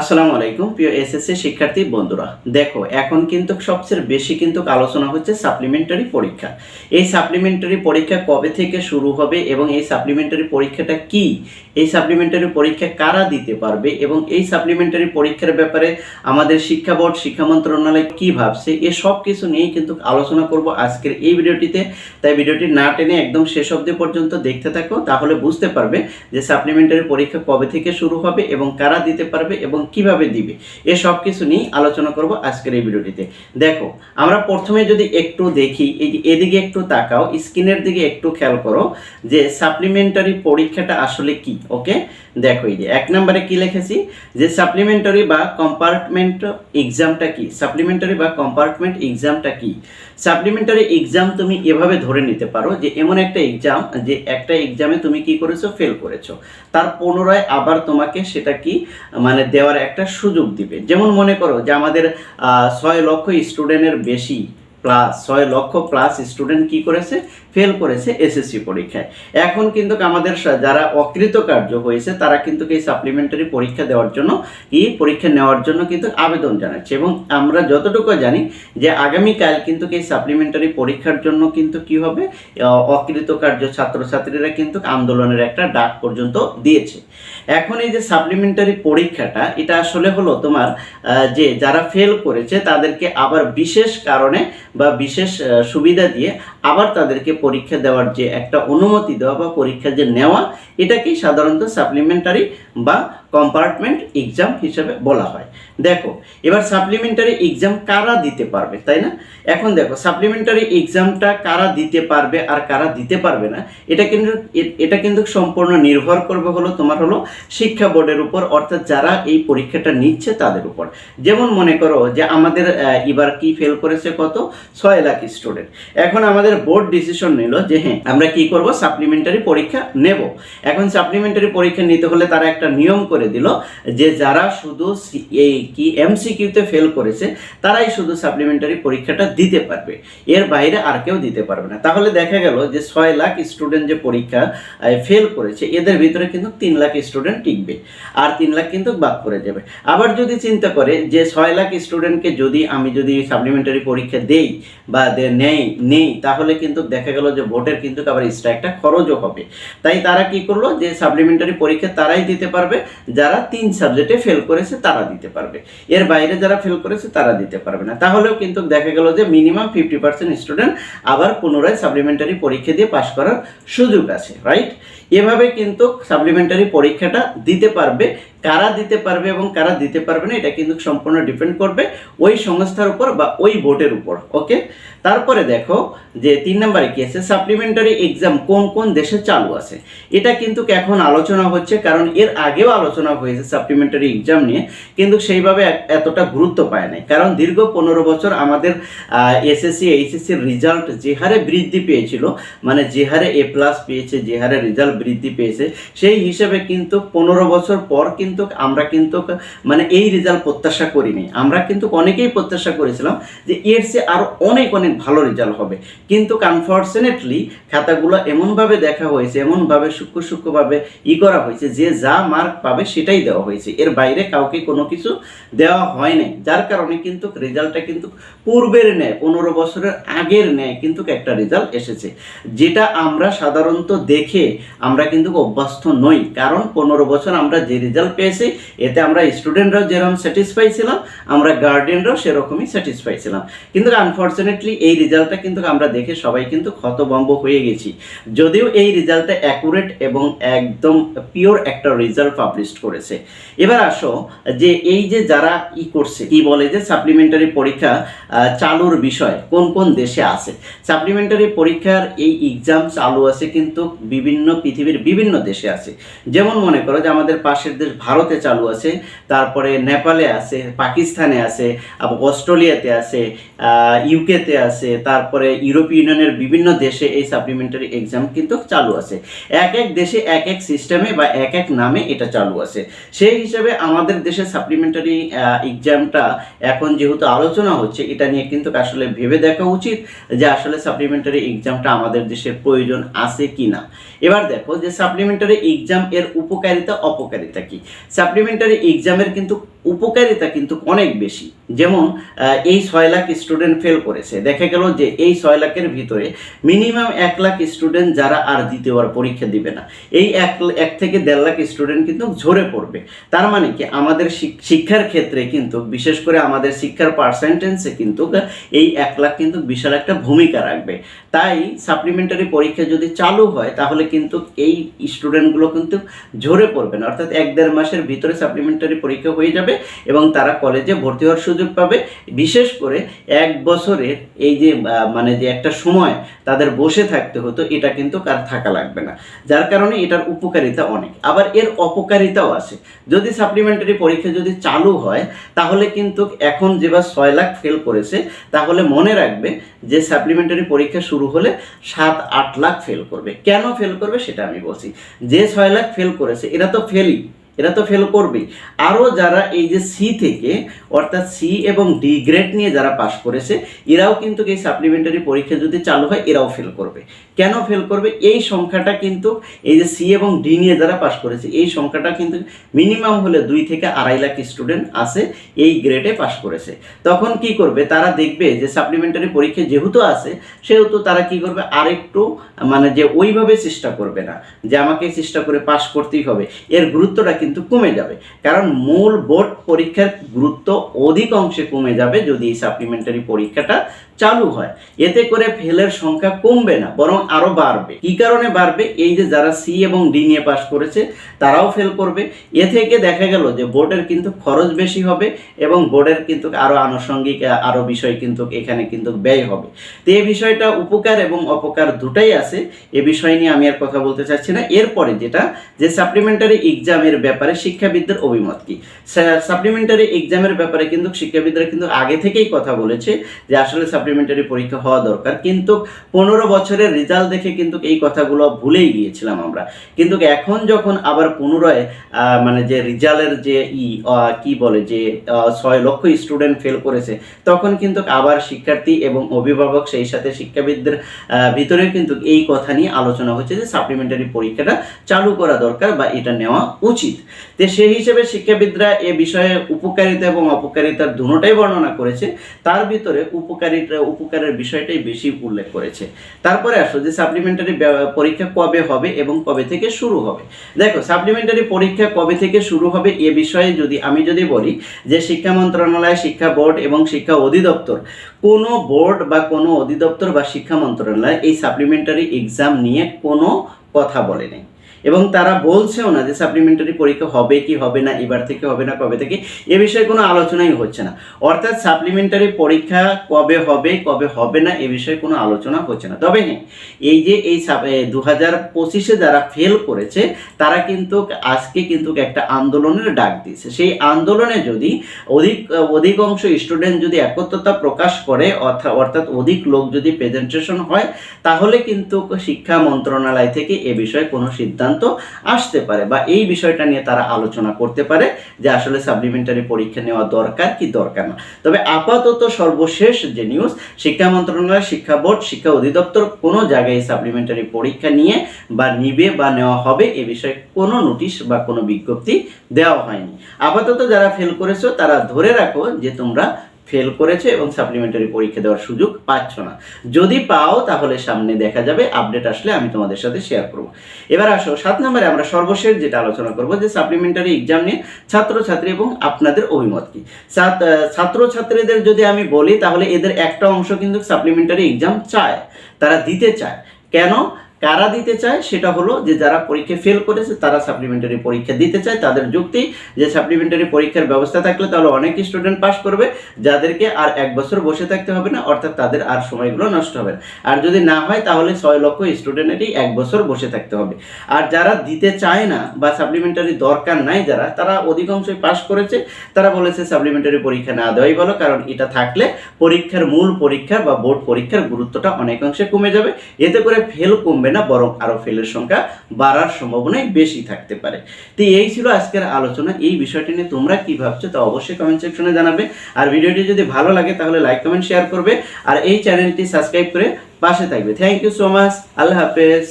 আসসালামু আলাইকুম, প্রিয় এসএসসি শিক্ষার্থী বন্ধুরা। দেখো, এখন কিন্তু সবচেয়ে বেশি কিন্তু আলোচনা হচ্ছে সাপ্লিমেন্টারি পরীক্ষা। এই সাপ্লিমেন্টারি পরীক্ষা কবে থেকে শুরু হবে এবং এই সাপ্লিমেন্টারি পরীক্ষাটা কি? এই সাপ্লিমেন্টারি পরীক্ষা কারা দিতে পারবে এবং এই সাপ্লিমেন্টারি পরীক্ষার ব্যাপারে আমাদের শিক্ষা বোর্ড, শিক্ষা মন্ত্রণালয় কি ভাবছে? এ সব কিছু নিয়েই কিন্তু আলোচনা করব আজকের এই ভিডিওটিতে। তাই ভিডিওটি না টেনে একদম শেষ অবধি পর্যন্ত দেখতে থাকো, তাহলে বুঝতে পারবে যে সাপ্লিমেন্টারি পরীক্ষা কবে থেকে শুরু হবে এবং কারা দিতে পারবে এবং কীভাবে দিবে? এ সব কিছু নিয়ে আলোচনা করব আজকের এই ভিডিওটিতে। দেখো, আমরা প্রথমে যদি একটু দেখি, এই যে এদিকে একটু তাকাও, স্ক্রিনের দিকে একটু খেয়াল করো যে সাপ্লিমেন্টারি পরীক্ষাটা আসলে কি ওকে দেখো এই যে, এক নম্বরে কি লিখেছি? যে সাপ্লিমেন্টারি বা কম্পার্টমেন্ট এক্সামটা কি? সাপ্লিমেন্টারি বা কম্পার্টমেন্ট এক্সামটা কি? সাপ্লিমেন্টারি এক্সাম তুমি এভাবে ধরে নিতে পারো যে, এমন একটা এক্সাম যে একটা এক্সামে তুমি কি করেছ? ফেল করেছ। তার পুনরায় আবার তোমাকে সেটা কি? মানে দেওয়ার একটা সুযোগ দিবে। যেমন মনে করো যে আমাদের ছয় লক্ষ স্টুডেন্টের বেশি প্লাস ছয় লক্ষ প্লাস স্টুডেন্ট কি করেছে? ফেল করেছে এসএসসি পরীক্ষায়। এখন কিন্তু আমাদের যারা অকৃতকার্য হয়েছে, তারা কিন্তু এই সাপ্লিমেন্টারি পরীক্ষা দেওয়ার জন্য, এই পরীক্ষা নেওয়ার জন্য কিন্তু আবেদন জানাচ্ছে। এবং আমরা যতটুকু জানি যে আগামীকাল কিন্তু এই সাপ্লিমেন্টারি পরীক্ষার জন্য কিন্তু কি হবে? অকৃতকার্য ছাত্রছাত্রীরা কিন্তু আন্দোলনের একটা ডাক পর্যন্ত দিয়েছে। এখন এই যে সাপ্লিমেন্টারি পরীক্ষাটা, এটা আসলে হলো তোমার যে যারা ফেল করেছে, তাদেরকে আবার বিশেষ কারণে বা বিশেষ সুবিধা দিয়ে আবার তাদেরকে পরীক্ষা দেওয়ার যে একটা অনুমতি দেওয়া বা পরীক্ষা যে নেওয়া, এটাকেই সাধারণত সাপ্লিমেন্টারি বা কম্পার্টমেন্ট এক্সাম হিসেবে বলা হয়। দেখো, এবার সাপ্লিমেন্টারি এক্সাম কারা দিতে পারবে, তাই না? এখন দেখো সাপ্লিমেন্টারি এক্সামটা কারা দিতে পারবে আর কারা দিতে পারবে না, এটা কিন্তু এটা কিন্তু সম্পূর্ণ নির্ভর করবে হলো তোমার হলো শিক্ষা বোর্ডের উপর, অর্থাৎ যারা এই পরীক্ষাটা নিচ্ছে তাদের উপর। যেমন মনে করো যে আমাদের এবার কি ফেল করেছে কত? ছয় লাখ স্টুডেন্ট এখন আমাদের বোর্ড ডিসিশন নিল যে হ্যাঁ আমরা কি করব? সাপ্লিমেন্টারি পরীক্ষা নেব। এখন সাপ্লিমেন্টারি পরীক্ষা নিতে হলে তারা একটা নিয়ম করে দিল যে যারা শুধু এই কি এমসিকিউতে ফেল করেছে, তারাই শুধু সাপ্লিমেন্টারি পরীক্ষাটা দিতে পারবে। এর বাইরে আর কেউ দিতে পারবে না। তাহলে দেখা গেল যে ছয় লাখ স্টুডেন্ট যে পরীক্ষা ফেল করেছে, এদের ভিতরে কিন্তু তিন লাখ স্টুডেন্ট টিকবে। আর তিন লাখ কিন্তু বাদ করে যাবে। আবার যদি চিন্তা করে যে ছয় লাখ স্টুডেন্টকে যদি আমি যদি সাপ্লিমেন্টারি পরীক্ষা দেই বা নেই নেই, তাহলে কিন্তু দেখা গেল যে ভোটের কিন্তু আবার এক্সট্রা একটা খরচও হবে। তাই তারা কি করল যে সাপ্লিমেন্টারি পরীক্ষা তারাই দিতে পারবে যারা তিন সাবজেক্টে ফেল করেছে তারা দিতে পারবে। এর বাইরে যারা ফেল করেছে তারা দিতে পারবে না। তাহলেও কিন্তু দেখা গেল যে মিনিমাম ফিফটি পার্সেন্ট স্টুডেন্ট আবার পুনরায় সাপ্লিমেন্টারি পরীক্ষা দিয়ে পাশ করার সুযোগ আছে রাইট এভাবে কিন্তু সাপ্লিমেন্টারি পরীক্ষাটা দিতে পারবে। কারা দিতে পারবে এবং কারা দিতে পারবে না, এটা কিন্তু সম্পূর্ণ ডিপেন্ড করবে ওই সংস্থার উপর বা ওই বোর্ডের উপর ওকে তারপরে দেখো যে তিন নম্বরে কি আছে? সাপ্লিমেন্টারি এক্সাম কোন কোন দেশে চালু আছে? এটা কিন্তু এখন আলোচনা হচ্ছে, কারণ এর আগেও আলোচনা হয়েছে সাপ্লিমেন্টারি এক্সাম নিয়ে, কিন্তু সেইভাবে এতটা গুরুত্ব পায় নাই। কারণ দীর্ঘ পনেরো বছর আমাদের এসএসসি এইচএসসির রেজাল্ট যে হারে বৃদ্ধি পেয়েছিল মানে যে হারে এ প্লাস পেয়েছে, যে হারে রেজাল্ট বৃদ্ধি পেয়েছে। সেই হিসেবে কিন্তু পনেরো বছর পর কিন্তু আমরা কিন্তু মানে এই রেজাল্ট প্রত্যাশা করিনি। আমরা কিন্তু অনেকেই প্রত্যাশা করেছিলাম যে এর চেয়ে আরও অনেক অনেক ভালো রেজাল্ট হবে। কিন্তু আনফর্চুনেটলি খাতাগুলো এমনভাবে দেখা হয়েছে, এমনভাবে সূক্ষ্ম সূক্ষ্মভাবে ই করা হয়েছে, যে যা মার্ক পাবে সেটাই দেওয়া হয়েছে। এর বাইরে কাউকে কোনো কিছু দেওয়া হয় নাই। যার কারণে কিন্তু রেজাল্টটা কিন্তু পূর্বের ন্যায়, পনেরো বছরের আগের ন্যায় কিন্তু একটা রেজাল্ট এসেছে। যেটা আমরা সাধারণত দেখে আমরা কিন্তু অভ্যস্ত নই। কারণ পনেরো বছর আমরা যে রেজাল্ট পেয়েছি, এতে আমরা স্টুডেন্টরাও যেরকম স্যাটিসফাই ছিলাম, আমরা গার্ডিয়ানরাও সেরকমই স্যাটিসফাই ছিলাম। কিন্তু আনফর্চুনেটলি এই রেজাল্টটা কিন্তু আমরা দেখে সবাই কিন্তু ক্ষতভম্ব হয়ে গেছি। যদিও এই রেজাল্টটা অ্যাকুরেট এবং একদম পিওর একটা রেজাল্ট পাবলিশ করেছে। এবার আসো, যে এই যে যারা ই করছে, কি বলে যে সাপ্লিমেন্টারি পরীক্ষা চালুর বিষয় কোন কোন দেশে আছে? সাপ্লিমেন্টারি পরীক্ষার এই এক্সাম চালু আছে কিন্তু বিভিন্ন পৃথিবীর বিভিন্ন দেশে আছে। যেমন মনে করো যে আমাদের পাশের দেশ ভারতে চালু আছে, তারপরে নেপালে আছে, পাকিস্তানে আছে অস্ট্রেলিয়াতে আছে ইউকেতে আছে, তারপরে ইউরোপীয় ইউনিয়নের বিভিন্ন দেশে এই সাপ্লিমেন্টারি এক্সাম কিন্তু চালু আছে। এক এক দেশে এক এক সিস্টেমে বা এক এক নামে এটা চালু আছে। সেই হিসাবে আমাদের দেশে সাপ্লিমেন্টারি এক্সামটা এখন যেহেতু আলোচনা হচ্ছে, এটা নিয়ে কিন্তু আসলে ভেবে দেখা উচিত যে আসলে সাপ্লিমেন্টারি এক্সামটা আমাদের দেশের প্রয়োজন আছে কি না এবার দেখো যে সাপ্লিমেন্টারি এক্সাম এর উপকারিতা অপকারিতা কি? সাপ্লিমেন্টারি এক্সামের কিন্তু উপকারিতা কিন্তু অনেক বেশি। যেমন এই ছয় লাখ স্টুডেন্ট ফেল করেছে। দেখা গেল যে এই ছয় লাখের ভিতরে মিনিমাম এক লাখ স্টুডেন্ট যারা আর দ্বিতীয়বার পরীক্ষা দিবে না। এই এক এক থেকে দেড় লাখ স্টুডেন্ট কিন্তু ঝরে পড়বে। তার মানে কি? আমাদের শিক্ষার ক্ষেত্রে কিন্তু, বিশেষ করে আমাদের শিক্ষার পার্সেন্টেন্সে কিন্তু, এই এক লাখ কিন্তু বিশাল একটা ভূমিকা রাখবে। তাই সাপ্লিমেন্টারি পরীক্ষা যদি চালু হয়, তাহলে কিন্তু এই স্টুডেন্টগুলো কিন্তু ঝরে পড়বে না। অর্থাৎ এক দেড় মাসের ভিতরে সাপ্লিমেন্টারি পরীক্ষা হয়ে যাবে। এবং তারা কলেজে ভর্তি হওয়ার সুযোগ পাবে। বিশেষ করে এক বছরের এই যে মানে যে একটা সময় তাদের বসে থাকতে হতো, এটা কিন্তু কার থাকা লাগবে না। যার কারণে এটার উপকারিতা অনেক। আবার এর অপকারিতাও আছে। যদি সাপ্লিমেন্টারি পরীক্ষা যদি চালু হয়, তাহলে কিন্তু এখন যেবার ছয় লাখ ফেল করেছে, তাহলে মনে রাখবে যে সাপ্লিমেন্টারি পরীক্ষা শুরু হলে সাত, আট লাখ ফেল করবে। কেন ফেল করবে সেটা আমি বলছি। যে ছয় লাখ ফেল করেছে, এরা তো ফেলই এরা তো ফেল করবেই। আরও যারা এই যে সি থেকে, অর্থাৎ সি এবং ডি গ্রেড নিয়ে যারা পাশ করেছে, এরাও কিন্তু এই সাপ্লিমেন্টারি পরীক্ষা যদি চালু হয়, এরাও ফেল করবে। কেন ফেল করবে? এই সংখ্যাটা কিন্তু, এই যে সি এবং ডি নিয়ে যারা পাশ করেছে, এই সংখ্যাটা কিন্তু মিনিমাম হলে দুই থেকে আড়াই লাখ স্টুডেন্ট আছে, এই গ্রেডে পাশ করেছে। তখন কি করবে? তারা দেখবে যে সাপ্লিমেন্টারি পরীক্ষা যেহেতু আছে, সেহেতু তারা কি করবে? আরেকটু মানে যে ওইভাবে চেষ্টা করবে না, যে আমাকে চেষ্টা করে পাশ করতেই হবে। এর গুরুত্বটা কিন্তু কমে যাবে। কারণ মূল বোর্ড পরীক্ষার গুরুত্ব অধিক অংশে কমে যাবে যদি এই সাপ্লিমেন্টারি পরীক্ষাটা চালু হয়। এতে করে ফেলের সংখ্যা কমবে না বরং আরও বাড়বে। কি কারণে বাড়বে? এই যে যারা সি এবং ডি নিয়ে পাশ করেছে তারাও ফেল করবে। এ থেকে দেখা গেল যে বোর্ডের কিন্তু খরচ বেশি হবে এবং বোর্ডের কিন্তু আরও আনুষঙ্গিক আহ, আরও বিষয় কিন্তু এখানে কিন্তু ব্যয় হবে। তো এই বিষয়টা উপকার এবং অপকার দুটাই আছে। এ বিষয় নিয়ে আমি আর কথা বলতে চাচ্ছি না। এরপরে যেটা যে সাপ্লিমেন্টারি এক্সামের ব্যাপারে শিক্ষাবিদদের অভিমত কি? সাপ্লিমেন্টারি এক্সামের ব্যাপারে কিন্তু শিক্ষাবিদরা কিন্তু আগে থেকেই কথা বলেছে যে আসলে সাপ্লিমেন্টারি পরীক্ষা হওয়া দরকার। কিন্তু পনেরো বছরের রেজাল্ট দেখে কিন্তু এই কথাগুলো ভুলেই গিয়েছিলাম আমরা। কিন্তু এখন যখন আবার পুনরায় মানে যে রেজাল্টের যে ই কি বলে যে ছয় লক্ষ স্টুডেন্ট ফেল করেছে, তখন কিন্তু আবার শিক্ষার্থী এবং অভিভাবক সেই সাথে শিক্ষাবিদদের ভিতরে কিন্তু এই কথা নিয়ে আলোচনা হচ্ছে যে সাপ্লিমেন্টারি পরীক্ষাটা চালু করা দরকার বা এটা নেওয়া উচিত। তো সেই হিসেবে শিক্ষাবিদরা এ বিষয়ে উপকারিতা এবং অপকারিতার দুটোটাই বর্ণনা করেছে। তার ভিতরে উপকারিতা উপকারের বিষয়টাই বেশি উল্লেখ করেছে। তারপরে আসো যে সাপ্লিমেন্টারি পরীক্ষা কবে হবে এবং কবে থেকে শুরু হবে? দেখো সাপ্লিমেন্টারি পরীক্ষা কবে থেকে শুরু হবে এ বিষয়ে যদি আমি যদি বলি যে শিক্ষা মন্ত্রণালয়, শিক্ষা বোর্ড এবং শিক্ষা অধিদপ্তর, কোনো বোর্ড বা কোনো অধিদপ্তর বা শিক্ষা মন্ত্রণালয় এই সাপ্লিমেন্টারি এক্সাম নিয়ে কোনো কথা বলে নেই। এবং তারা বলছেও না যে সাপ্লিমেন্টারি পরীক্ষা হবে কি হবে না, এবার থেকে হবে না, কবে থেকে, এ বিষয়ে কোনো আলোচনাই হচ্ছে না। অর্থাৎ সাপ্লিমেন্টারি পরীক্ষা কবে হবে কবে হবে না, এ বিষয়ে কোনো আলোচনা হচ্ছে না। তবে হ্যাঁ এই যে এই দু হাজার পঁচিশে যারা ফেল করেছে, তারা কিন্তু আজকে কিন্তু একটা আন্দোলনের ডাক দিয়েছে। সেই আন্দোলনে যদি অধিক, অধিকাংশ স্টুডেন্ট যদি একত্রতা প্রকাশ করে অর্থাৎ অর্থাৎ অধিক লোক যদি প্রেজেন্টেশন হয়, তাহলে কিন্তু শিক্ষা মন্ত্রণালয় থেকে এ বিষয়ে কোনো সিদ্ধান্ত আসতে পারে বা এই বিষয়টা নিয়ে তারা আলোচনা করতে পারে যে আসলে সাপ্লিমেন্টারি পরীক্ষা নেওয়া দরকার কি দরকার না। তবে আপাতত সর্বশেষ যে নিউজ শিক্ষা মন্ত্রণালয়, শিক্ষা বোর্ড, শিক্ষা অধিদপ্তর কোনো জায়গায় সাপ্লিমেন্টারি পরীক্ষা নিয়ে বা নিবে বা নেওয়া হবে এ বিষয়ে কোনো নোটিশ বা কোনো বিজ্ঞপ্তি দেওয়া হয়নি। আপাতত যারা ফেল করেছ তারা ধরে রাখো যে তোমরা ফেল করেছে এবং সাপ্লিমেন্টারি পরীক্ষা দেওয়ার সুযোগ পাচ্ছ না। যদি পাও, তাহলে সামনে দেখা যাবে আপডেট আসলে আমি তোমাদের সাথে শেয়ার করব। এবার আসো, সাত নম্বরে আমরা সর্বশেষ যেটা আলোচনা করব, যে সাপ্লিমেন্টারি এক্সাম নিয়ে ছাত্রছাত্রী এবং আপনাদের অভিমত কি? ছাত্রছাত্রীদের যদি আমি বলি, তাহলে এদের একটা অংশ কিন্তু সাপ্লিমেন্টারি এক্সাম চায়, তারা দিতে চায়। কেন? কারা দিতে চায় সেটা হলো যে যারা পরীক্ষা ফেল করেছে, তারা সাপ্লিমেন্টারি পরীক্ষা দিতে চায়। তাদের যুক্তি, যে সাপ্লিমেন্টারি পরীক্ষার ব্যবস্থা থাকলে তাহলে অনেক স্টুডেন্ট পাস করবে, যাদেরকে আর এক বছর বসে থাকতে হবে না, অর্থাৎ তাদের আর সময়গুলো নষ্ট হবে আর যদি না হয়, তাহলে ছয় লক্ষ স্টুডেন্টেরই এক বছর বসে থাকতে হবে। আর যারা দিতে চায় না বা সাপ্লিমেন্টারি দরকার নাই যারা, তারা অধিকাংশই পাস করেছে। তারা বলেছে সাপ্লিমেন্টারি পরীক্ষা না দেওয়াই ভালো, কারণ এটা থাকলে পরীক্ষার মূল পরীক্ষা বা বোর্ড পরীক্ষার গুরুত্বটা অনেকাংশে কমে যাবে। এতে করে ফেল কমবে না, বরং আরও ফেলের সংখ্যা বাড়ার সম্ভাবনাই বেশি থাকতে পারে। তো এই ছিল আজকের আলোচনা। এই বিষয়টি নিয়ে তোমরা কি ভাবছ তা অবশ্যই কমেন্ট সেকশনে জানাবে। আর ভিডিওটি যদি ভালো লাগে, তাহলে লাইক কমেন্ট শেয়ার করবে। আর এই চ্যানেলটি সাবস্ক্রাইব করে পাশে থাকবে। থ্যাংক ইউ সো মাচ আল্লাহ হাফেজ।